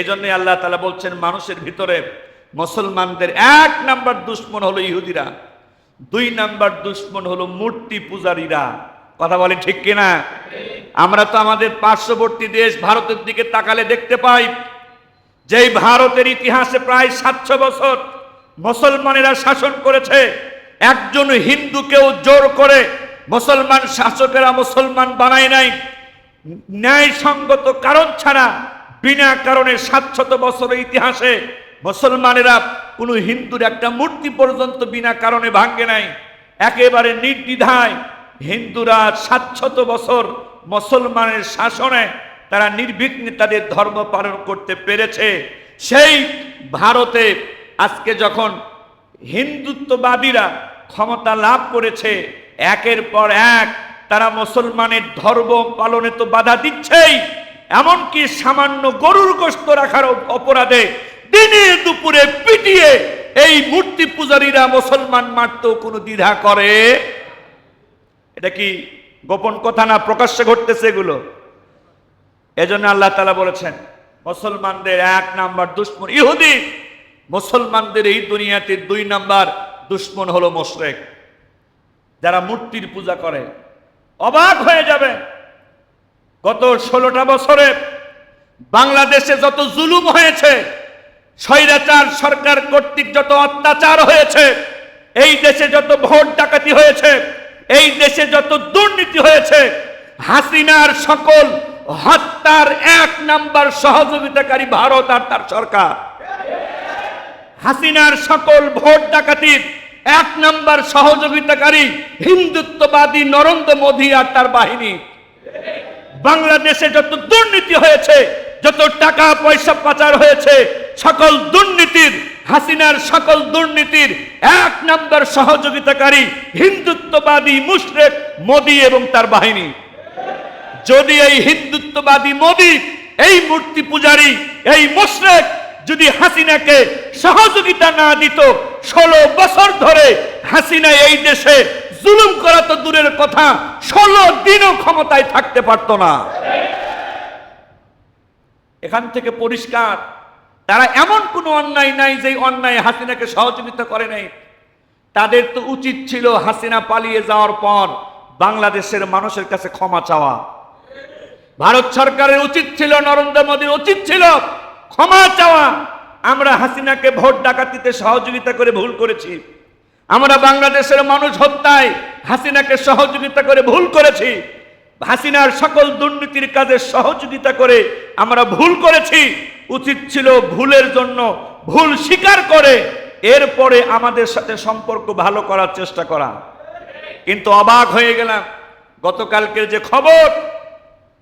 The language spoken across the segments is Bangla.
এই জন্যই আল্লাহ তালা বলছেন, মানুষের ভিতরে মুসলমানদের এক নাম্বার দুশ্মন হলো ইহুদিরা, দুই নাম্বার দুশ্মন হলো মূর্তি পূজারীরা। কথা বলে ঠিক কিনা? আমরা তো আমাদের পার্শ্ববর্তী দেশ ভারতের দিকে তাকালে দেখতে পাই, যেই ভারতের ইতিহাসে প্রায় সাতশো বছর মুসলমানেরা শাসন করেছে, একজন হিন্দুকেও জোর করে মুসলমান শাসকেরা মুসলমান বানায় নাই। ন্যায়সঙ্গত কারণ ছাড়া বিনা কারণে সাতশত বছরের ইতিহাসে মুসলমানেরা কোনো হিন্দুর একটা মূর্তি পর্যন্ত বিনা কারণে ভাঙ্গে নাই। একেবারে নির্দ্বিধায় হিন্দুরা সাতশত বছর মুসলমানের শাসনে তারা নির্বিঘ্নে তাদের ধর্ম পালন করতে পেরেছে। সেই ভারতে আজকে যখন হিন্দুত্ববাদীরা ক্ষমতা লাভ করেছে, একের পর এক তারা মুসলমানের ধর্ম পালনে তো বাধা দিচ্ছেই। এমনকি সামান্য গরুর গোস্ত রাখার অপরাধে দিনে দুপুরে পিটিয়ে এই মূর্তি পূজারীরা মুসলমান মারতেও কোনো দ্বিধা করে? এটা কি গোপন কথা না প্রকাশ্যে ঘটতেছে এগুলো? এজন্য আল্লাহ তালা বলেছেন, মুসলমানদের এক নাম্বার দুশ্মন ইহুদি, মুসলমানদের এই দুনিয়াতে দুই নাম্বার দুশ্মন হলো মোশরেক। যারা মূর্তির পূজা করে, অবাক হয়ে যাবে। গত ষোলোটা বছরে বাংলাদেশে যত জুলুম হয়েছে, স্বৈরাচার সরকার কর্তৃক যত অত্যাচার হয়েছে, এই দেশে যত ভোট ডাকাতি হয়েছে, এই দেশে যত দুর্নীতি হয়েছে, হাসিনার সকল হত্যার এক নাম্বার সহযোগিতাকারী ভারত আর তার সরকার। হাসিনার সকল ভোট ডাকাতির এক নাম্বার সহযোগিতাকারী হিন্দুত্ববাদী নরেন্দ্র মোদী আর তার বাহিনী। বাংলাদেশে যত দুর্নীতি হয়েছে, যত টাকা পয়সা পাচার হয়েছে, সকল দুর্নীতির, হাসিনার সকল দুর্নীতির এক নম্বর সহযোগিতাকারী হিন্দুত্ববাদী মুশরেক মোদী এবং তার বাহিনী। যদি এই হিন্দুত্ববাদী মোদী, এই মূর্তি পূজারী, এই মুশরেক যদি হাসিনাকে সহযোগিতা না দিত, ষোলো বছর ধরে হাসিনা এই দেশে জুলুম করা তো দূরের কথা। ষোলো দিনও ক্ষমতায় থাকতে পারত না। এখান থেকে পরিষ্কার, তারা এমন কোনো অন্যায় নাই যে অন্যায় হাসিনাকে সহযোগিতা করে নাই। তাদের তো উচিত ছিল হাসিনা পালিয়ে যাওয়ার পর বাংলাদেশের মানুষের কাছে ক্ষমা চাওয়া। ভারত সরকারের উচিত ছিল, নরেন্দ্র মোদীর উচিত ছিল ক্ষমা চাওয়া। আমরা হাসিনাকে ভোট ডাকাতিতে সহযোগিতা করে ভুল করেছি। আমরা বাংলাদেশের মানুষ হত্যায় হাসিনাকে সহযোগিতা করে ভুল করেছি। হাসিনার সকল দুর্নীতির কাজে সহযোগিতা করে আমরা ভুল করেছি। উচিত ছিল ভুলের জন্য ভুল স্বীকার করে এরপরে আমাদের সাথে সম্পর্ক ভালো করার চেষ্টা করা। কিন্তু অবাক হয়ে গেলাম, গতকালকের যে খবর,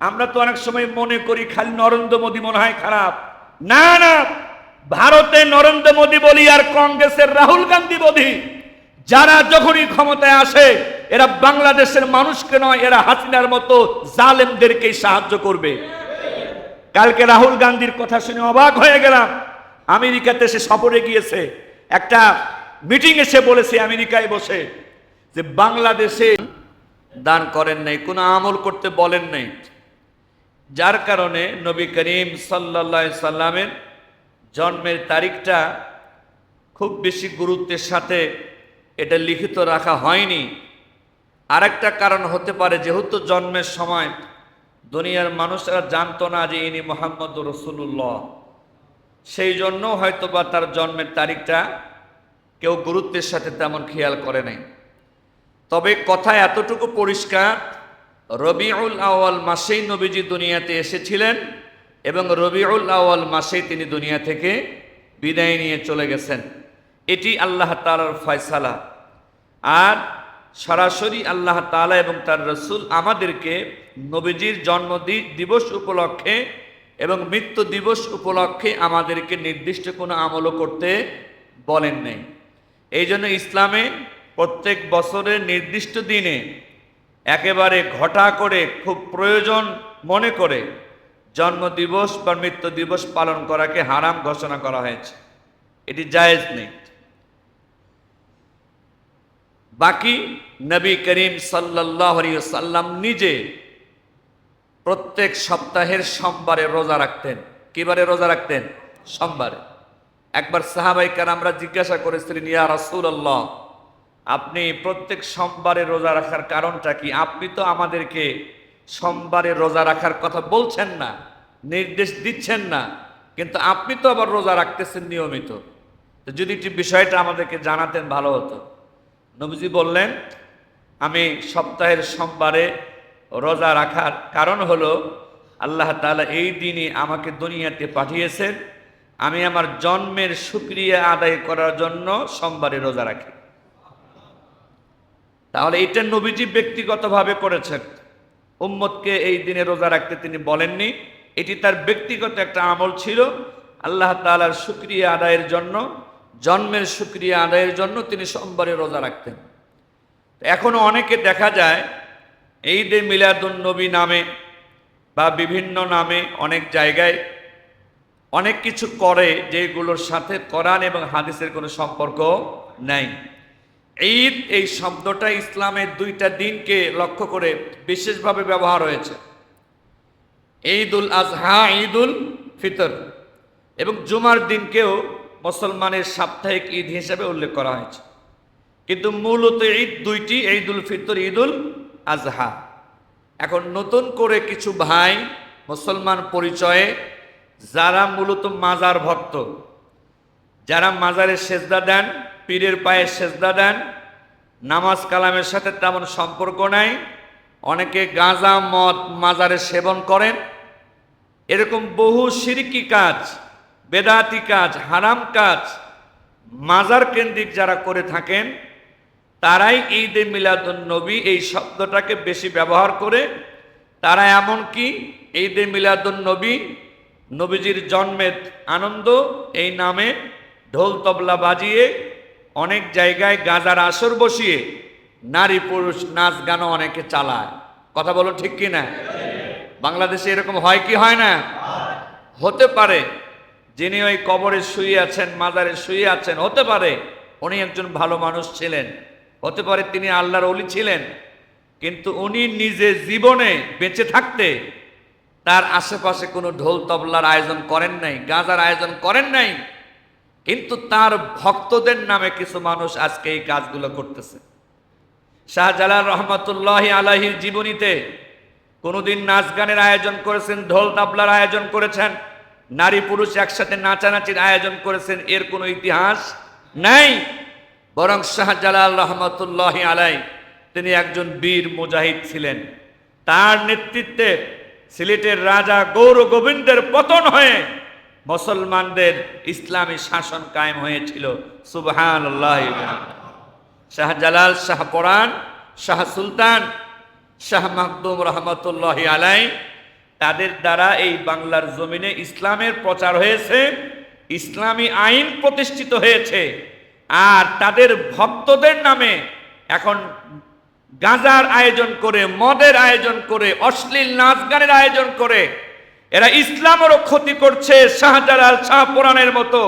আমরা তো অনেক সময় মনে করি খালি নরেন্দ্র মোদী মনে হয় খারাপ। না না, ভারতে নরেন্দ্র মোদী বলি আর কংগ্রেসের রাহুল গান্ধী বলি। যারা যখনই ক্ষমতায় আসে, এরা বাংলাদেশের মানুষকে নয়, এরা হাসিনার মতো জালেমদেরকেই সাহায্য করবে। কালকে রাহুল গান্ধীর কথা শুনে অবাক হয়ে গেলাম। আমেরিকাতে সে সফরে গিয়েছে। একটা মিটিং এসে বলেছে, আমেরিকায় বসে, যে বাংলাদেশে দান করেন নাই, কোনো আমল করতে বলেন নাই। যার কারণে নবী করিম সাল্লা সাল্লামের জন্মের তারিখটা খুব বেশি গুরুত্বের সাথে এটা লিখিত রাখা হয়নি। আরেকটা কারণ হতে পারে, যেহেতু জন্মের সময় দুনিয়ার মানুষরা জানতো না যে ইনি মোহাম্মদ রসুল্লাহ সেই জন্য হয়তো বা তার জন্মের তারিখটা কেউ গুরুত্বের সাথে তেমন খেয়াল করে নাই। তবে কথা এতটুকু পরিষ্কার, রবিউল আওয়াল মাসেই নবীজি দুনিয়াতে এসেছিলেন এবং রবিউল আওয়াল মাসেই তিনি দুনিয়া থেকে বিদায় নিয়ে চলে গেছেন। এটি আল্লাহ তালার ফয়সালা। আর সরাসরি আল্লাহ তালা এবং তার রসুল আমাদেরকে নবীজির জন্ম দিবস উপলক্ষে এবং মৃত্যু দিবস উপলক্ষে আমাদেরকে নির্দিষ্ট কোনো আমলও করতে বলেন নাই। এই জন্য ইসলামে প্রত্যেক বছরের নির্দিষ্ট দিনে একেবারে ঘটা করে খুব প্রয়োজন মনে করে জন্মদিবস বা মৃত্যু দিবস পালন করাকে হারাম ঘোষণা করা হয়েছে। এটি জায়েজ নেই। বাকি নবী করিম সাল্লাম নিজে প্রত্যেক সপ্তাহের সোমবারে রোজা রাখতেন। কিবারে রোজা রাখতেন? সোমবারে। একবার সাহাবাইকার আমরা জিজ্ঞাসা করেছিলেন, ইয়া রাসূলুল্লাহ, আপনি প্রত্যেক সোমবারে রোজা রাখার কারণটা কি? আপনি তো আমাদেরকে সোমবারে রোজা রাখার কথা বলছেন না, নির্দেশ দিচ্ছেন না, কিন্তু আপনি তো আবার রোজা রাখতেছেন নিয়মিত। যদি বিষয়টা আমাদেরকে জানাতেন ভালো হতো। নবীজি বললেন, আমি সপ্তাহের সোমবারে রোজা রাখার কারণ হলো, আল্লাহ তাআলা এই দিনই আমাকে দুনিয়াতে পাঠিয়েছেন। আমি আমার জন্মের সুক্রিয়া আদায় করার জন্য সোমবারে রোজা রাখি। তাহলে এটা নবীজি ব্যক্তিগতভাবে করেছেন। উম্মতকে এই দিনে রোজা রাখতে তিনি বলেননি। এটি তার ব্যক্তিগত একটা আমল ছিল। আল্লাহ তাআলার শুক্রিয়া আদায়ের জন্য জন্মের শুক্রিয়া আদায়ের জন্য তিনি সোমবারে রোজা রাখতেন। এখনও অনেকে দেখা যায় এই দে মিলাদুন নবী নামে বা বিভিন্ন নামে অনেক জায়গায় অনেক কিছু করে যেগুলোর সাথে কোরআন এবং হাদিসের কোনো সম্পর্ক নেই। ঈদ এই শব্দটা ইসলামের দুইটা দিনকে লক্ষ্য করে বিশেষভাবে ব্যবহার হয়েছে। ঈদুল আজহা, ঈদুল ফিতর এবং জুমার দিনকেও মুসলমানের সাপ্তাহিক ঈদ হিসেবে উল্লেখ করা হয়েছে। কিন্তু মূলত ঈদ দুইটি, ঈদুল ফিতর, ঈদুল আজহা। এখন নতুন করে কিছু ভাই মুসলমান পরিচয়ে, যারা মূলত মাজার ভক্ত, যারা মাজারে সেজদা দেন, পীরের পায়ে সেজদা দেন, নামাজ কালামের সাথে তেমন সম্পর্ক নাই, অনেকে গাঁজা, মদ, মাজারে সেবন করেন। এরকম বহু সিরকি কাজ বেদাতি কাজ, হারাম কাজ, মাজার কেন্দ্রিক যারা করে থাকেন, তারাই ঈদে মিলাদুন নবী এই শব্দটাকে বেশি ব্যবহার করে। তারা এমন এমনকি ঈদে মিলাদুন নবী নবীজির জন্মের আনন্দ, এই নামে ঢোল তবলা বাজিয়ে, অনেক জায়গায় গাজার আসর বসিয়ে নারী পুরুষ নাচ গানও অনেকে চালায়। কথা বলো ঠিক কি না বাংলাদেশে এরকম হয় কি হয় না? হতে পারে। যিনি ওই কবরে শুয়ে আছেন মাজারে শুয়ে আছেন, হতে পারে উনি একজন ভালো মানুষ ছিলেন, হতে পারে তিনি আল্লাহর অলি ছিলেন, কিন্তু উনি নিজে জীবনে বেঁচে থাকতে তার আশেপাশে কোনো ঢোল তবলার আয়োজন করেন নাই, গাজার আয়োজন করেন নাই, কিন্তু তার ভক্তদের নামে কিছু মানুষ আজকে এই কাজগুলো করতেছে। শাহজালাল রহমতুল্লাহ আলাহির জীবনীতে কোনোদিন নাচ গানের আয়োজন করেছেন, ঢোল তাবলার আয়োজন করেছেন নারী পুরুষ একসাথে নাচানাচির আয়োজন করেছেন, এর কোনো ইতিহাস নাই। বরং শাহজালাল রহমতুল্লাহ আলাই তিনি একজন বীর মুজাহিদ ছিলেন। তার নেতৃত্বে সিলেটের রাজা গৌর গোবিন্দের পতন হয়ে মুসলমানদের ইসলামী শাসন কায়েম হয়েছিল। সুবহান শাহজালাল, শাহ পরান, শাহ সুলতান, শাহ মাহদুম রহমতুল্লাহ আলাই তাদের দ্বারা এই বাংলার জমিনে ইসলামের প্রচার হয়েছে, ইসলামী আইন প্রতিষ্ঠিত হয়েছে, আর তাদের ভক্তদের নামে এখন গাঁজার আয়োজন করে, মদের আয়োজন করে, অশ্লীল নাচ গানের আয়োজন করে, এরা ইসলামেরও ক্ষতি করছে, শাহজালাল শাহ পুরাণের মতো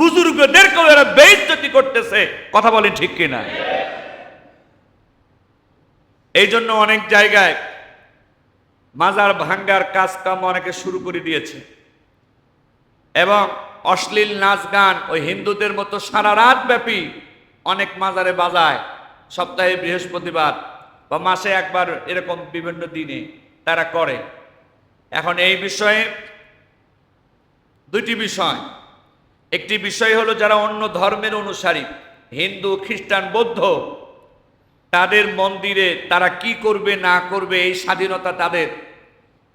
বুজুর্গদেরকেও এরা বেইজ্জতি করতেছে। কথা বলেন ঠিক কিনা? এই জন্য অনেক জায়গায় মাজার ভাঙ্গার কাজ কাম অনেকে শুরু করে দিয়েছে। এবং অশ্লীল নাচ গান ওই হিন্দুদের মতো সারা রাত ব্যাপী অনেক মাজারে বাজায়। সপ্তাহে বৃহস্পতিবার বা মাসে একবার এরকম বিভিন্ন দিনে তারা করে। এখন এই বিষয়ে দুইটি বিষয়। একটি বিষয় হলো যারা অন্য ধর্মের অনুসারী, হিন্দু, খ্রিস্টান, বৌদ্ধ তাদের মন্দিরে তারা কি করবে, না করবে, এই স্বাধীনতা তাদের।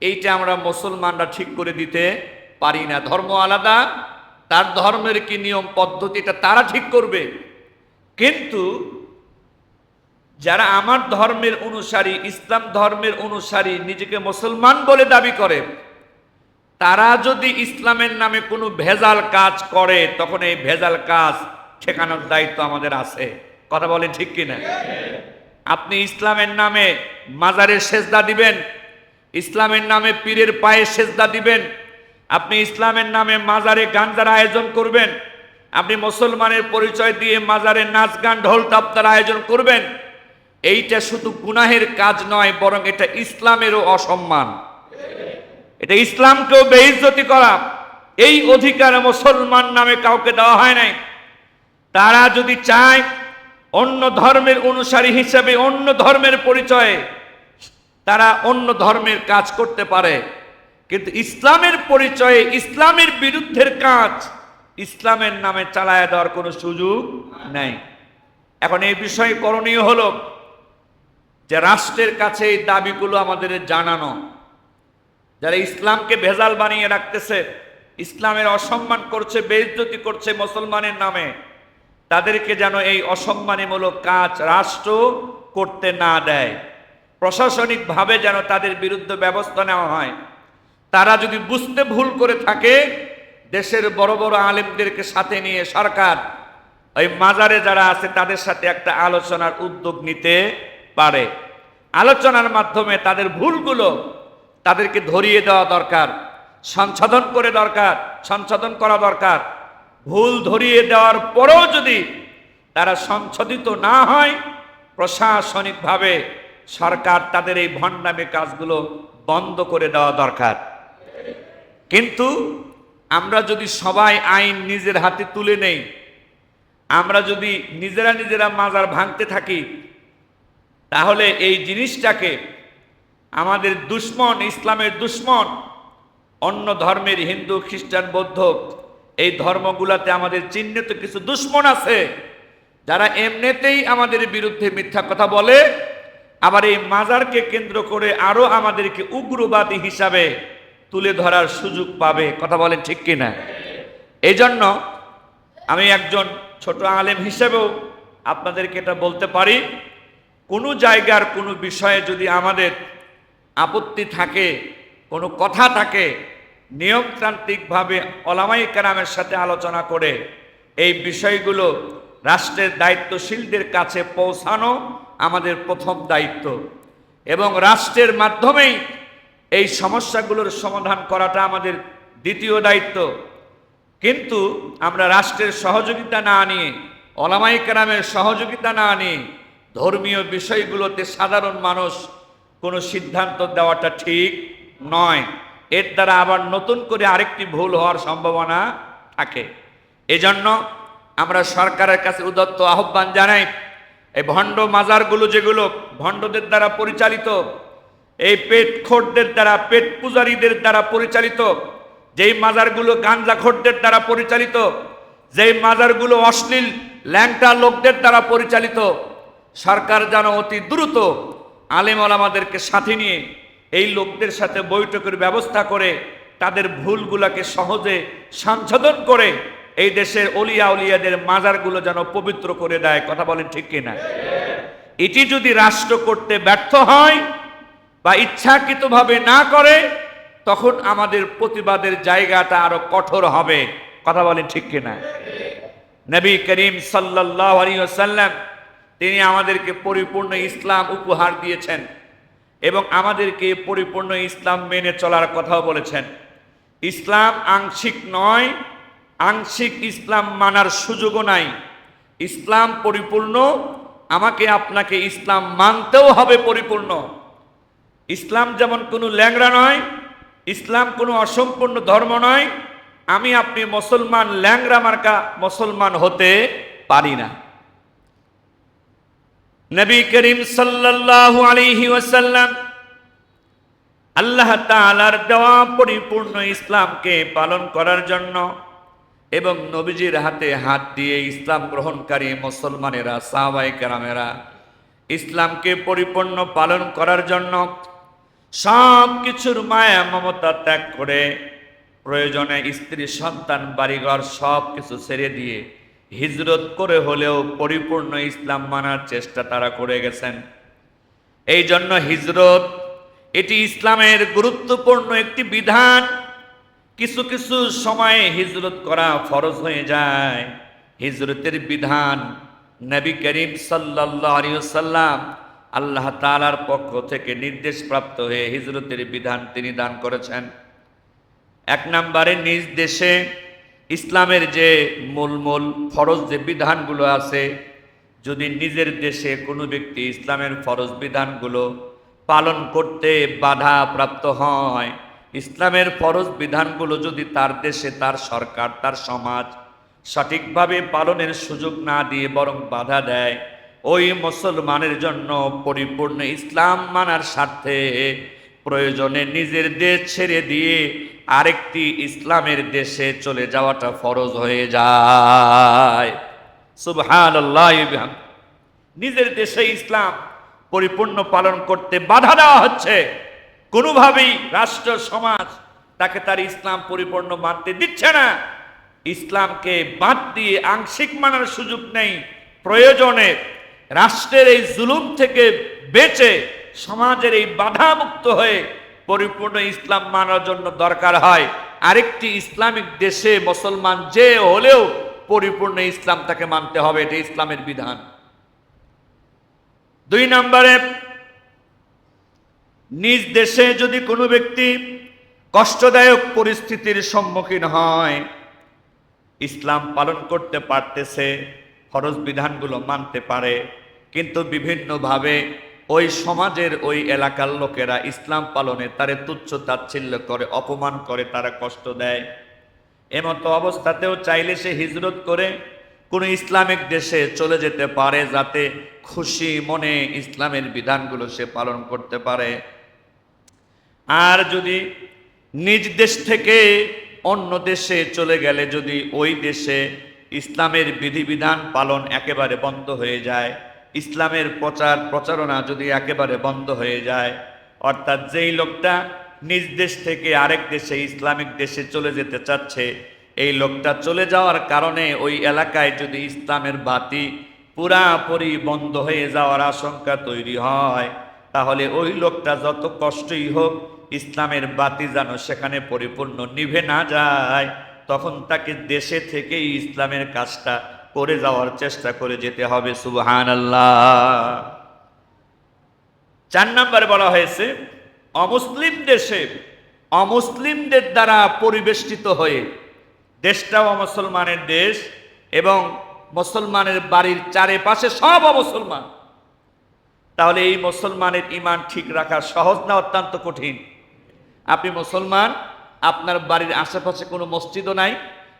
এইটা আমরা মুসলমানরা ঠিক করে দিতে পারি না। ধর্ম আলাদা, তার ধর্মের কি নিয়ম, পদ্ধতি, এটা তারা ঠিক করবে। কিন্তু যারা আমার ধর্মের অনুসারী, ইসলাম ধর্মের অনুসারী, নিজেকে মুসলমান বলে দাবি করে, তারা যদি ইসলামের নামে কোনো ভেজাল কাজ করে, তখন এই ভেজাল কাজ ঠেকানোর দায়িত্ব আমাদের আছে। কথা বলেন ঠিক কিনা? আপনি ইসলামের নামে মাজারের সেজদা দিবেন, ইসলামের নামে পীরের পায়ে সেজদা দিবেন, আপনি ইসলামের নামে মাজারে গাঞ্জার আয়োজন করবেন, আপনি মুসলমানের পরিচয় দিয়ে মাজারে নাচ গান ঢোল তাপ্তার আয়োজন করবেন, এইটা শুধু গুনাহের কাজ নয়, বরং এটা ইসলামেরও অসম্মান। এটা ইসলামকেও বেইজ্জতি করা। এই অধিকার মুসলমান নামে কাউকে দেওয়া হয় নাই। তারা যদি চায় অন্য ধর্মের অনুসারী হিসেবে অন্য ধর্মের পরিচয়ে তারা অন্য ধর্মের কাজ করতে পারে। কিন্তু ইসলামের পরিচয়ে, ইসলামের বিরুদ্ধের কাজ ইসলামের নামে চালায় দেওয়ার কোনো সুযোগ নাই। এখন এই বিষয়ে করণীয় হল যে রাষ্ট্রের কাছে এই দাবিগুলো আমাদের জানানো। যারা ইসলামকে ভেজাল বানিয়ে রাখতেছে, ইসলামের অসম্মান করছে, বেইজ্জতি করছে মুসলমানের নামে তাদেরকে যেন এই অসম্মানীমূলক কাজ রাষ্ট্র করতে না দেয়। প্রশাসনিকভাবে যেন তাদের বিরুদ্ধে ব্যবস্থা নেওয়া হয়। তারা যদি বুঝতে ভুল করে থাকে, দেশের বড় বড় আলেমদেরকে সাথে নিয়ে সরকার, ওই মাজারে যারা আছে তাদের সাথে একটা আলোচনার উদ্যোগ নিতে পারে। আলোচনার মাধ্যমে তাদের ভুলগুলো তাদেরকে ধরিয়ে দেওয়া দরকার, সংশোধন করে দরকার, সংশোধন করা দরকার। ভুল ধরিয়ে দেওয়ার পরেও যদি তারা সংশোধিত না হয়, প্রশাসনিকভাবে সরকার তাদের এই ভণ্ডামি কাজগুলো বন্ধ করে দেওয়া দরকার। কিন্তু আমরা যদি সবাই আইন নিজের হাতে তুলে নেই, আমরা যদি নিজেরা নিজেরা মাজার ভাঙতে থাকি, তাহলে এই জিনিসটাকে আমাদের দুশ্মন, ইসলামের দুশ্মন, অন্য ধর্মের হিন্দু, খ্রিস্টান, বৌদ্ধ এই ধর্মগুলাতে আমাদের চিহ্নিত কিছু দুশ্মন আছে, যারা এমনিতেই আমাদের বিরুদ্ধে মিথ্যা কথা বলে, আবার এই মাজারকে কেন্দ্র করে আরও আমাদেরকে উগ্রবাদী হিসাবে তুলে ধরার সুযোগ পাবে। কথা বলেন ঠিক কিনা? এই জন্য আমি একজন ছোট আলেম হিসেবেও আপনাদেরকে এটা বলতে পারি, কোনো জায়গার কোনো বিষয়ে যদি আমাদের আপত্তি থাকে, কোনো কথা থাকে নিয়মতান্ত্রিকভাবে অলামাই কারামের সাথে আলোচনা করে এই বিষয়গুলো রাষ্ট্রের দায়িত্বশীলদের কাছে পৌঁছানো আমাদের প্রথম দায়িত্ব। এবং রাষ্ট্রের মাধ্যমেই এই সমস্যাগুলোর সমাধান করাটা আমাদের দ্বিতীয় দায়িত্ব। কিন্তু আমরা রাষ্ট্রের সহযোগিতা না নিয়ে অলামাই কেরামের সহযোগিতা না নিয়ে ধর্মীয় বিষয়গুলোতে সাধারণ মানুষ কোনো সিদ্ধান্ত দেওয়াটা ঠিক নয়। এর দ্বারা আবার নতুন করে আরেকটি ভুল হওয়ার সম্ভাবনা থাকে। এজন্য আমরা সরকারের কাছে উদত্ত আহ্বান জানাই, এই ভণ্ড মাজারগুলো যেগুলো ভণ্ডদের দ্বারা পরিচালিত, এই পেট খোরদের দ্বারা, পেট পূজারীদের দ্বারা পরিচালিত, যেই মাজারগুলো গাঞ্জাখোরদের দ্বারা পরিচালিত, যেই মাজারগুলো অশ্লীল, ল্যাংটা লোকদের দ্বারা পরিচালিত, সরকার যেন অতি দ্রুত আলেম আলামাদেরকে সাথে নিয়ে এই লোকদের সাথে বৈঠকের ব্যবস্থা করে তাদের ভুলগুলোকে সহজে সংশোধন করে এই দেশের অলিয়া উলিয়াদের মাজারগুলো যেন পবিত্র করে দেয়। কথা বলেন ঠিক কিনা? এটি যদি রাষ্ট্র করতে ব্যর্থ হয় বা ইচ্ছাকৃতভাবে না করে, তখন আমাদের প্রতিবাদের জায়গাটা আরও কঠোর হবে। কথা বলেন ঠিক কিনা? নবী করিম সাল্লাহ আলিয়াল্লাম তিনি আমাদেরকে পরিপূর্ণ ইসলাম উপহার দিয়েছেন। এবং আমাদেরকে পরিপূর্ণ ইসলাম মেনে চলার কথাও বলেছেন। ইসলাম আংশিক নয়, আংশিক ইসলাম মানার সুযোগও নাই। ইসলাম পরিপূর্ণ, আমাকে আপনাকে ইসলাম মানতেও হবে পরিপূর্ণ। ইসলাম যেমন কোনো ল্যাংড়া নয়, ইসলাম কোনো অসম্পূর্ণ ধর্ম নয়, আমি আপনি মুসলমান ল্যাংড়া মার্কা মুসলমান হতে পারি না। নবী করিম সাল্লাল্লাহু আলাইহি ওয়াসাল্লাম আল্লাহ তাআলার দেওয়া পরিপূর্ণ ইসলামকে পালন করার জন্য এবং নবীজির হাতে হাত দিয়ে ইসলাম গ্রহণকারী মুসলমানেরা সাহাবাই কেরামেরা ইসলামকে পরিপূর্ণ পালন করার জন্য সব কিছুর মায়া, মমতা ত্যাগ করে প্রয়োজনে স্ত্রী, সন্তান, বাড়িঘর সব কিছু ছেড়ে দিয়ে হিজরত করে হলেও পরিপূর্ণ ইসলাম মানার চেষ্টা তারা করে গেছেন। এই জন্য হিজরত, এটি ইসলামের গুরুত্বপূর্ণ একটি বিধান। কিছু কিছু সময়ে হিজরত করা ফরজ হয়ে যায়। হিজরতের বিধান নবী করিম সাল্লাম আল্লাহ তালার পক্ষ থেকে নির্দেশপ্রাপ্ত হয়ে হিজরতের বিধান তিনি দান করেছেন। এক নম্বরে নিজ দেশে ইসলামের যে মূল মূল ফরজ যে বিধানগুলো আছে, যদি নিজের দেশে কোনো ব্যক্তি ইসলামের ফরজ বিধানগুলো পালন করতে বাধা প্রাপ্ত হয়, ইসলামের ফরজ বিধানগুলো যদি তার দেশে, তার সরকার, তার সমাজ সঠিকভাবে পালনের সুযোগ না দিয়ে বরং বাধা দেয়, ওই মুসলমানের জন্য পরিপূর্ণ ইসলাম মানার স্বার্থে প্রয়োজনে নিজের দেশ ছেড়ে দিয়ে আরেকটি ইসলামের দেশে চলে যাওয়াটা ফরজ হয়ে যায়। সুবহানাল্লাহ নিজের দেশে ইসলাম পরিপূর্ণ পালন করতে বাধা দেওয়া হচ্ছে। কোনোভাবেই রাষ্ট্র, সমাজ তাকে তার ইসলাম পরিপূর্ণ মানতে দিচ্ছে না। ইসলামকে বাদ দিয়ে আংশিক মানার সুযোগ নেই। প্রয়োজনে রাষ্ট্রের এই জুলুম থেকে বেঁচে সমাজের এই বাধামুক্ত হয়ে পরিপূর্ণ ইসলাম মানার জন্য দরকার হয়। আরেকটি ইসলামিক দেশে মুসলমান যে হলেও পরিপূর্ণ ইসলাম তাকে মানতে হবে, এটা ইসলামের বিধান। দুই নম্বরে, নিজ দেশে যদি কোনো ব্যক্তি কষ্টদায়ক পরিস্থিতির সম্মুখীন হয়, ইসলাম পালন করতে পারতেছে, ফরজ বিধানগুলো মানতে পারে, কিন্তু বিভিন্নভাবে ওই সমাজের ওই এলাকার লোকেরা ইসলাম পালনে তারে তুচ্ছ তাচ্ছিল্য করে, অপমান করে, তারা কষ্ট দেয়। এমতো অবস্থাতেও চাইলে সে হিজরত করে কোনো ইসলামিক দেশে চলে যেতে পারে যাতে খুশি মনে ইসলামের বিধানগুলো সে পালন করতে পারে। আর যদি নিজ দেশ থেকে অন্য দেশে চলে গেলে যদি ওই দেশে ইসলামের বিধিবিধান পালন একেবারে বন্ধ হয়ে যায় ইসলামের প্রচার প্রচারণা যদি একেবারে বন্ধ হয়ে যায়, অর্থাৎ যেই লোকটা নিজ দেশ থেকে আরেক দেশে, ইসলামিক দেশে চলে যেতে চাচ্ছে, এই লোকটা চলে যাওয়ার কারণে ওই এলাকায় যদি ইসলামের বাতি পুরাপুরি বন্ধ হয়ে যাওয়ার আশঙ্কা তৈরি হয়, তাহলে ওই লোকটা যত কষ্টই হোক ইসলামের বাতি যেন সেখানে পরিপূর্ণ নিভে না যায়, তখন তাকে দেশে থেকেই ইসলামের কাজটা করে যাওয়ার চেষ্টা করে যেতে হবে সুবহান আল্লাহ চার নম্বরে বলা হয়েছে অমুসলিম দেশে অমুসলিমদের দ্বারা পরিবেষ্টিত হয়ে দেশটাও অমুসলমানের দেশ এবং মুসলমানের বাড়ির চারিপাশে সব অমুসলমান। তাহলে এই মুসলমানের ইমান ঠিক রাখা সহজ না অত্যন্ত কঠিন? আপনি মুসলমান, আপনার বাড়ির আশেপাশে কোনো মসজিদও নাই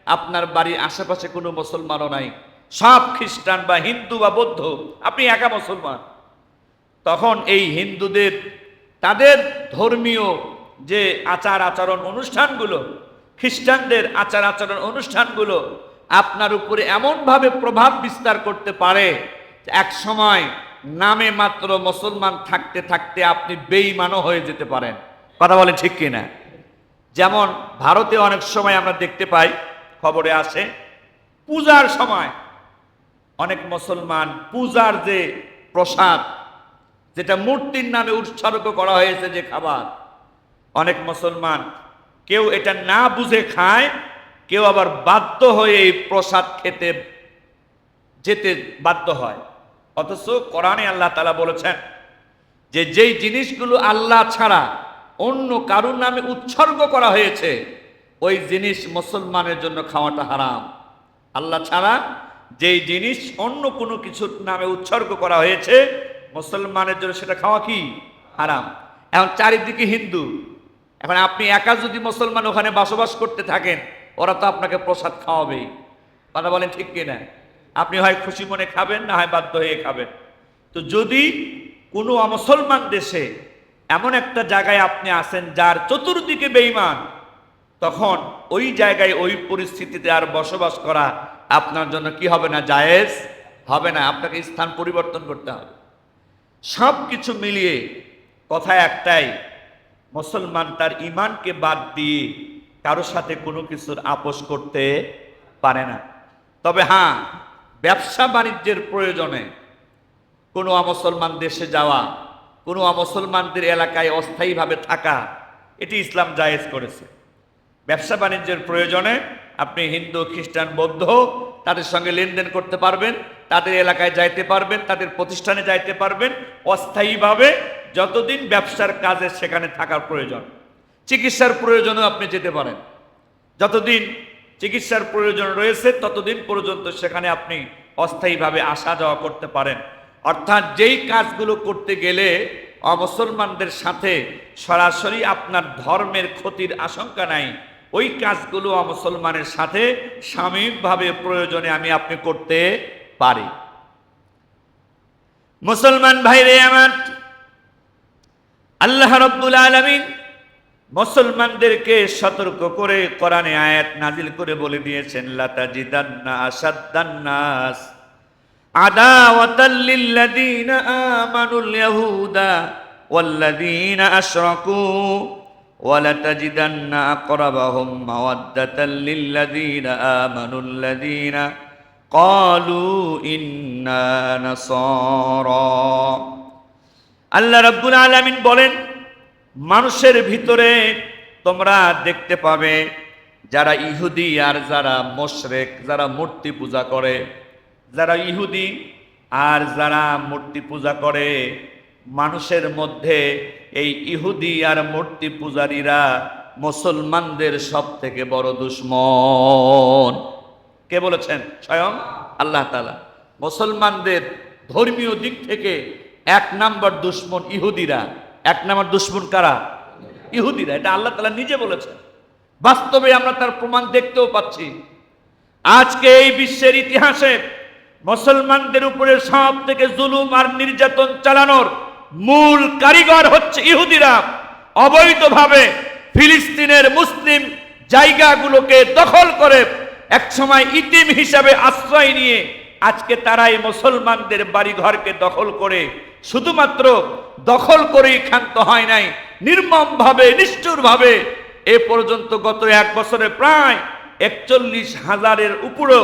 আপনার বাড়ির আশেপাশে কোনো মুসলমানও নাই। সব খ্রিস্টান বা হিন্দু বা বৌদ্ধ, আপনি একা মুসলমান। তখন এই হিন্দুদের, তাদের ধর্মীয় যে আচার আচরণ অনুষ্ঠানগুলো, খ্রিস্টানদের আচার আচরণ অনুষ্ঠানগুলো আপনার উপরে এমনভাবে প্রভাব বিস্তার করতে পারে এক সময় নামে মাত্র মুসলমান থাকতে থাকতে আপনি বেইমানও হয়ে যেতে পারেন। কথা বলে ঠিক কিনা? যেমন ভারতে অনেক সময় আমরা দেখতে পাই খবরে আসে, পূজার সময় অনেক মুসলমান পূজার যে প্রসাদ, যেটা মূর্তির নামে উৎসর্গ করা হয়েছে যে খাবার, অনেক মুসলমান কেউ এটা না বুঝে খায়, কেউ আবার বাধ্য হয়ে এই প্রসাদ খেতে যেতে বাধ্য হয়। অথচ কোরআনে আল্লাহ তালা বলেছেন যে যেই জিনিসগুলো আল্লাহ ছাড়া অন্য কারুর নামে উৎসর্গ করা হয়েছে ওই জিনিস মুসলমানের জন্য খাওয়াটা হারাম। আল্লাহ ছাড়া যেই জিনিস অন্য কোনো কিছুর নামে উৎসর্গ করা হয়েছে, মুসলমানের জন্য সেটা খাওয়া কি? হারাম। এখন চারিদিকে হিন্দু। এখন আপনি একা যদি মুসলমান ওখানে বসবাস করতে থাকেন, ওরা তো আপনাকে প্রসাদ খাওয়াবেই। কথা বলেন ঠিক কিনা? আপনি হয় খুশি মনে খাবেন না হয় বাধ্য হয়ে খাবেন। তো যদি কোনো মুসলমান দেশে এমন একটা জায়গায় আপনি আসেন যার চতুর্দিকে বেইমান তখন ওই জায়গায় ওই পরিস্থিতিতে আর বসবাস করা আপনার জন্য কি হবে না, জায়েজ? হবে না, আপনাকে স্থান পরিবর্তন করতে হবে। সব কিছু মিলিয়ে কথা একটাই, মুসলমান তার ইমানকে বাদ দিয়ে কারও সাথে কোনো কিছুর আপোষ করতে পারে না। তবে হ্যাঁ ব্যবসা বাণিজ্যের প্রয়োজনে কোনো অমুসলমান দেশে যাওয়া, কোনো অমুসলমানদের এলাকায় অস্থায়ীভাবে থাকা, এটি ইসলাম জায়েজ করেছে। ব্যবসা বাণিজ্যের প্রয়োজনে আপনি হিন্দু, খ্রিস্টান, বৌদ্ধ তাদের সঙ্গে লেনদেন করতে পারবেন, তাদের এলাকায় যাইতে পারবেন, তাদের প্রতিষ্ঠানে যাইতে পারবেন অস্থায়ীভাবে যতদিন ব্যবসার কাজে সেখানে থাকার প্রয়োজন। চিকিৎসার প্রয়োজনেও আপনি যেতে পারেন। যতদিন চিকিৎসার প্রয়োজন রয়েছে, ততদিন পর্যন্ত সেখানে আপনি অস্থায়ীভাবে আসা যাওয়া করতে পারেন। অর্থাৎ যেই কাজগুলো করতে গেলে অমুসলমানদের সাথে সরাসরি আপনার ধর্মের ক্ষতির আশঙ্কা নাই ওই কাজগুলো মুসলমানের সাথে সাময়িকভাবে প্রয়োজনে আমি আপনি করতে পারি। মুসলমান ভাই ভাইরে আমার, আল্লাহ রব্বুল আলমিন মুসলমানদেরকে সতর্ক করে কোরআনে আয়াত নাজিল করে বলে দিয়েছেন লাতা জিদান্না আসাদ্দান্নাস আদাওয়াতাল লিল্লাযীনা আমানুল ইয়াহুদা ওয়াল্লাযীনা আশরাকু ولتجدن أقربهم مودة للذين آمنوا الذين قالوا إنا نصارى আল্লাহ রাব্বুল আলামিন বলেন মানুষের ভিতরে তোমরা দেখতে পাবে যারা ইহুদি আর যারা মোশরেক যারা মূর্তি পূজা করে যারা ইহুদি আর যারা মূর্তি পূজা করে মানুষের মধ্যে এই ইহুদি আর মূর্তি পূজারীরা মুসলমানদের সব থেকে বড় দুশ্মন। কে বলেছেন? স্বয়ং আল্লাহ তালা মুসলমানদের ধর্মীয় দিক থেকে এক নাম্বার দুশ্মন ইহুদিরা। এক নাম্বার দুশ্মন কারা? ইহুদিরা। এটা আল্লাহ তালা নিজে বলেছেন। বাস্তবে আমরা তার প্রমাণ দেখতেও পাচ্ছি। আজকে এই বিশ্বের ইতিহাসে মুসলমানদের উপরে সব থেকে জুলুম আর নির্যাতন চালানোর মূল কারিগর হচ্ছে ইহুদিরা। অবৈধভাবে ফিলিস্তিনের মুসলিম জায়গাগুলোকে দখল করে একসময় ইতিম হিসাবে আশ্রয় নিয়ে আজকে তারাই মুসলমানদের বাড়িঘরকে দখল করে শুধুমাত্র দখল করেই ক্ষান্ত হয় নাই, নির্মমভাবে, নিষ্ঠুরভাবে এ পর্যন্ত গত এক বছরে প্রায় একচল্লিশ হাজারের উপরও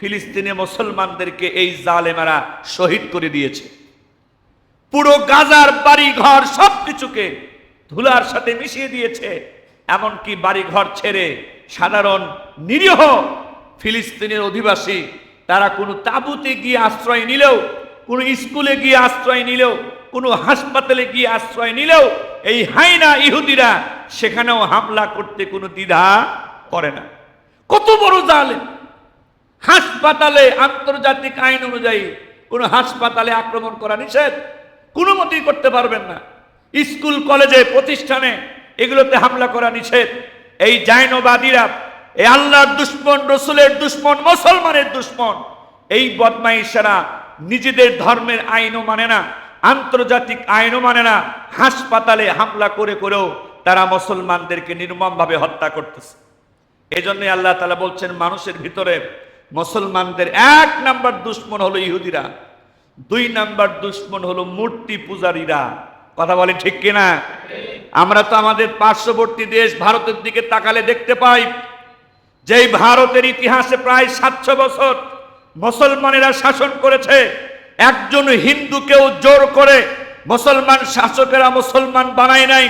ফিলিস্তিনে মুসলমানদেরকে এই জালেমারা শহীদ করে দিয়েছে। পুরো গাজার বাড়ি ঘর সব কিছুকে ধুলার সাথে মিশিয়ে দিয়েছে, এমনকি বাড়ি ঘর ছেড়ে সাধারণ নিরীহ ফিলিস্তিনের অধিবাসী, তারা কোনো তাঁবুতে গিয়ে আশ্রয় নিলেও, কোনো স্কুলে গিয়ে আশ্রয় নিলেও, কোনো হাসপাতালে গিয়ে আশ্রয় নিলেও, এই হাইনা ইহুদিরা সেখানেও হামলা করতে কোনো দ্বিধা করে না। কত বড় জালেম! হাসপাতালে আন্তর্জাতিক আইন অনুযায়ী কোনো হাসপাতালে আক্রমণ করা নিষেধ কোনো মতেই করতে পারবেন না। স্কুল, কলেজে, প্রতিষ্ঠানে এগুলোতে হামলা করা নিষেধ। এই জাইনবাদীরা এই আল্লাহর দুশ্মন, রসুলের দুশ্মন, মুসলমানের দুশ্মন, এই বদমাইশেরা নিজেদের ধর্মের আইনও মানে না, আন্তর্জাতিক আইনও মানে না, হাসপাতালে হামলা করে করেও তারা মুসলমানদেরকে নির্মমভাবে হত্যা করতেছে। এই জন্যই আল্লাহ তালা বলছেন, মানুষের ভিতরে মুসলমানদের এক নাম্বার দুশ্মন হলো ইহুদিরা। দুই নাম্বার দুশ্মন হলো মূর্তি পূজারীরা। কথা বলে ঠিক কিনা? আমরা তো আমাদের পার্শ্ববর্তী দেশ ভারতের দিকে তাকালে দেখতে পাই, যেই ভারতের ইতিহাসে প্রায় সাতশো বছর মুসলমানেরা শাসন করেছে, একজন হিন্দুকেও জোর করে মুসলমান শাসকেরা মুসলমান বানায় নাই।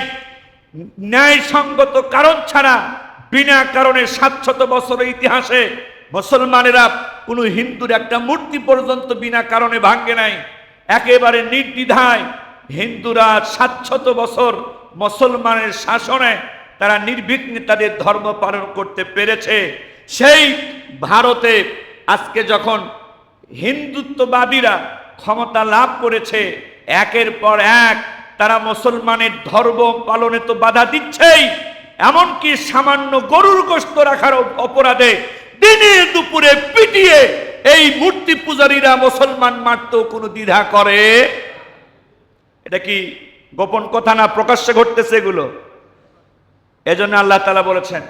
ন্যায়সঙ্গত কারণ ছাড়া, বিনা কারণে সাতশত বছরের ইতিহাসে মুসলমানেরা কোনো হিন্দুর একটা মূর্তি পর্যন্ত বিনা কারণে ভাঙ্গে নাই। একেবারে নির্দ্বিধায় হিন্দুরা সাতশত বছর মুসলমানের শাসনে তারা নির্বিঘ্নে তাদের ধর্ম পালন করতে পেরেছে। সেই ভারতে আজকে যখন হিন্দুত্ববাদীরা ক্ষমতা লাভ করেছে, একের পর এক তারা মুসলমানের ধর্ম পালনে তো বাধা দিচ্ছেই। এমনকি সামান্য গরুর গোস্ত রাখার অপরাধে দিনে দুপুরে পিটিয়ে এই মূর্তি পূজারীরা মুসলমান মারতেও কোনো দ্বিধা করে? এটা কি গোপন কথা না প্রকাশ্যে ঘটতেছে এগুলো? এজন্য আল্লাহ তালা বলেছেন,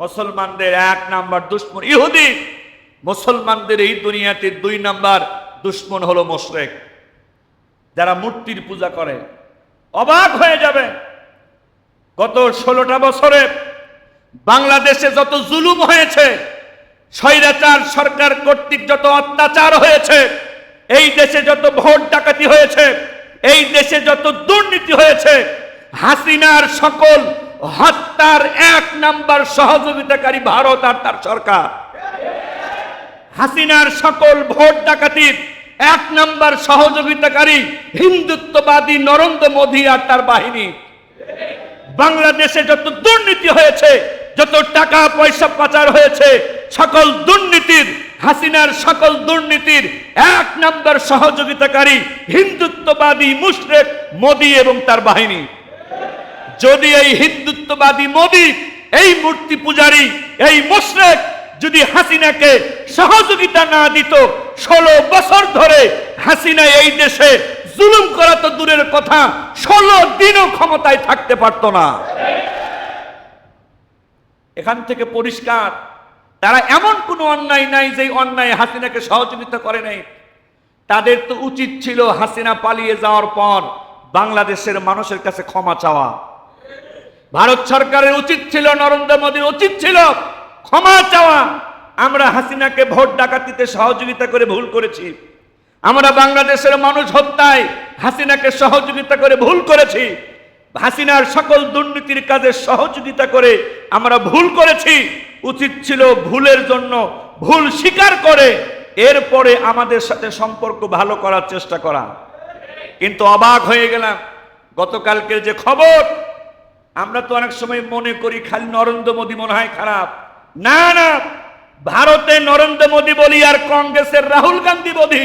মুসলমানদের এক নাম্বার দুশ্মন ইহুদি, মুসলমানদের এই দুনিয়াতে দুই নাম্বার দুশ্মন হলো মোশরেক। যারা মূর্তির পূজা করে, অবাক হয়ে যাবে। গত ষোলোটা বছরে বাংলাদেশে যত জুলুম হয়েছে স্বৈরাচার সরকার কর্তৃক যত অত্যাচার হয়েছে, এই দেশে যত ভোট ডাকাতি হয়েছে, এই দেশে যত দুর্নীতি হয়েছে, হাসিনার সকল হত্যার এক নাম্বার সহযোগিতাকারী ভারত আর তার সরকার। হাসিনার সকল ভোট ডাকাতির এক নাম্বার সহযোগিতাকারী হিন্দুত্ববাদী নরেন্দ্র মোদী আর তার বাহিনী। বাংলাদেশে যত দুর্নীতি হয়েছে, যত টাকা পয়সা পাচার হয়েছে সকল দুর্নীতির, হাসিনার সকল দুর্নীতির এক নম্বর সহযোগিতাকারী হিন্দুত্ববাদী মুশরেক মোদী এবং তার বাহিনী। যদি এই হিন্দুত্ববাদী মোদী, এই মূর্তি পূজারী, এই মুশরেক যদি হাসিনাকে সহযোগিতা না দিত, ষোলো বছর ধরে হাসিনা এই দেশে জুলুম করা তো দূরের কথা, ষোলো দিনও ক্ষমতায় থাকতে পারত না। এখান থেকে পরিষ্কার তারা এমন কোনো অন্যায় নাই যে অন্যায় হাসিনাকে সহযোগিতা করে নাই। তাদের তো উচিত ছিল হাসিনা পালিয়ে যাওয়ার পর বাংলাদেশের মানুষের কাছে ক্ষমা চাওয়া। ভারত সরকারের উচিত ছিল, নরেন্দ্র মোদীর উচিত ছিল ক্ষমা চাওয়া। আমরা হাসিনাকে ভোট ডাকাতিতে সহযোগিতা করে ভুল করেছি। আমরা বাংলাদেশের মানুষ হত্যায় হাসিনাকে সহযোগিতা করে ভুল করেছি। হাসিনার সকল দুর্নীতির কাজে সহযোগিতা করে আমরা ভুল করেছি। উচিত ছিল ভুলের জন্য ভুল স্বীকার করে এরপরে আমাদের সাথে সম্পর্ক ভালো করার চেষ্টা করা। কিন্তু অবাক হয়ে গেলাম, গতকালকের যে খবর, আমরা তো অনেক সময় মনে করি খালি নরেন্দ্র মোদী মনে হয় খারাপ। না না, ভারতে নরেন্দ্র মোদী বলি আর কংগ্রেসের রাহুল গান্ধী বলি,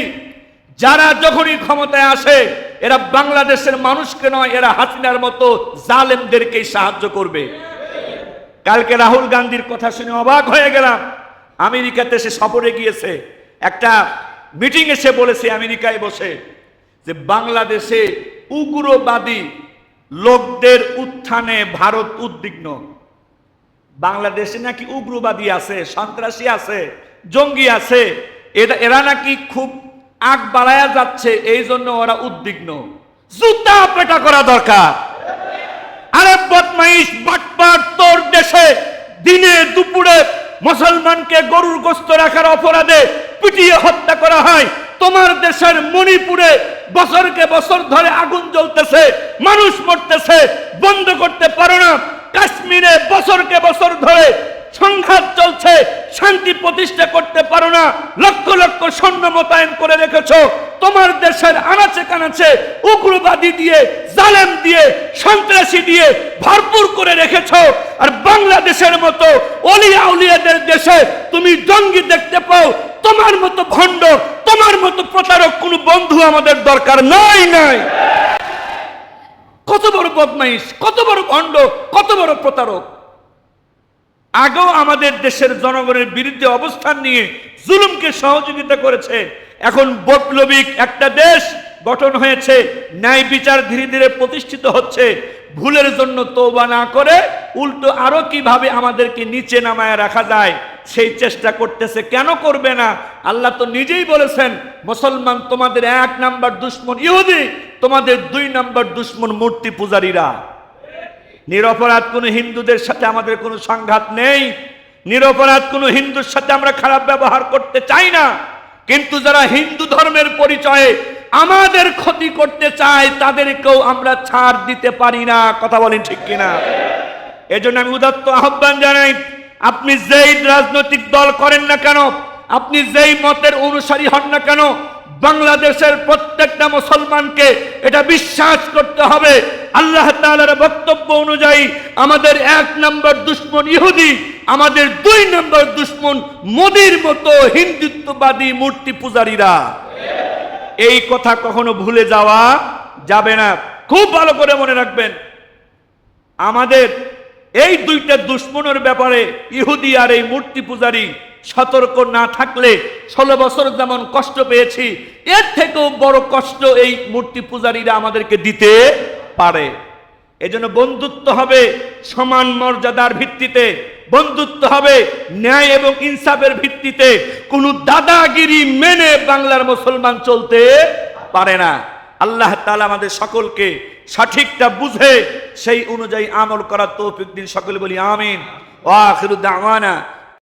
যারা যখনই ক্ষমতায় আসে এরা বাংলাদেশের মানুষকে নয়, এরা হাসিনার মতো জালেমদেরকেই সাহায্য করবে। কালকে রাহুল গান্ধীর কথা শুনে অবাক হয়ে গেলাম। আমেরিকাতে সে সফরে গিয়েছে। একটা মিটিং এসে বলেছে আমেরিকায় বসে যে বাংলাদেশে উগ্রবাদী লোকদের উত্থানে ভারত উদ্বিগ্ন। বাংলাদেশে নাকি উগ্রবাদী আছে, সন্ত্রাসী আছে, জঙ্গি আছে এরা এরা নাকি খুব আগ বাড়ায়া যাচ্ছে, এই জন্য ওরা উদ্বিগ্ন। জুতা পেটা করা দরকার। আরে বদমাইশ, বাটপাট তোর দেশে। দিনে দুপুরে মুসলমানকে গরুর গোস্ত রাখার অপরাধে পিটিয়ে হত্যা করা হয়। তোমার দেশের মণিপুরে বছরকে বছর ধরে আগুন জ্বলতেছে, মানুষ মরতেছে, বন্ধ করতে পারো না। কাশ্মীরে বছরকে বছর ধরে সংঘাত চলছে, শান্তি প্রতিষ্ঠা করতে পারো না। লক্ষ লক্ষ সৈন্য মোতায়েন করে রেখেছো। তোমার দেশের আনাচে কানাচে উগ্রবাদী দিয়ে, জালেম দিয়ে, সন্ত্রাসী দিয়ে ভরপুর করে রেখেছো। আর বাংলাদেশের মতো অলিয়া উলিয়াদের দেশে তুমি জঙ্গি দেখতে পাও। তোমার মতো ভণ্ড, তোমার মতো প্রতারক কোনো বন্ধু আমাদের দরকার নাই নাই। কত বড় বদমাইশ, কত বড় ভণ্ড, কত বড় প্রতারক। আগেও আমাদের দেশের জনগণের বিরুদ্ধে অবস্থান নিয়ে জুলুমকে সহযোগিতা করেছে। এখন বৈপ্লবিক একটা দেশ গঠন হয়েছে, ন্যায় বিচার ধীরে ধীরে প্রতিষ্ঠিত হচ্ছে। ভুলের জন্য তৌবা না করে উল্টো আরও কীভাবে আমাদেরকে নিচে নামায় রাখা যায়, সেই চেষ্টা করতেছে কেন করবে না? আল্লাহ তো নিজেই বলেছেন, মুসলমান তোমাদের এক নাম্বার দুশ্মন ইহুদি, তোমাদের দুই নাম্বার দুশ্মন মূর্তি পূজারীরা। নিরপরাধ কোনো হিন্দুদের সাথে আমাদের কোনো সংঘাত নেই। নিরপরাধ কোনো হিন্দুর সাথে আমরা খারাপ ব্যবহার করতে চাই না। কিন্তু যারা হিন্দু ধর্মের পরিচয়ে আমাদের ক্ষতি করতে চায়, তাদেরকেও আমরা ছাড় দিতে পারি না। কথা বলেন ঠিক কিনা? এজন্য আমি উদাত্ত আহ্বান জানাই, আপনি যেই রাজনৈতিক দল করেন না কেন, আপনি যেই মতের অনুসারী হন না কেন বাংলাদেশের প্রত্যেকটা মুসলমানকে এটা বিশ্বাস করতে হবে। আল্লাহ তাআলার বক্তব্য অনুযায়ী আমাদের এক নম্বর দুশ্মন ইহুদি, আমাদের দুই নম্বর দুশ্মন মোদির মতো হিন্দুত্ববাদী মূর্তি পূজারীরা। এই কথা কখনো ভুলে যাওয়া যাবে না। খুব ভালো করে মনে রাখবেন, আমাদের এই দুইটা দুশ্মনের ব্যাপারে ইহুদি আর এই মূর্তি পূজারী সতর্ক না থাকলে ষোলো বছর যেমন কষ্ট পেয়েছি, এর থেকেও বড় কষ্ট এই মূর্তি পূজারীরা আমাদেরকে দিতে পারে। এজন্য বন্ধুত্ব হবে সমান মর্যাদার ভিত্তিতে, বন্ধুত্ব হবে ন্যায় এবং ইনসাফের ভিত্তিতে। কোনো দাদাগিরি মেনে বাংলার মুসলমান চলতে পারে না। আল্লাহ তাআলা আমাদের সকলকে সঠিকটা বুঝে সেই অনুযায়ী আমল করার তৌফিক দিন। সকলে বলি আমিন। ওয়া আখিরু দাওয়ানা।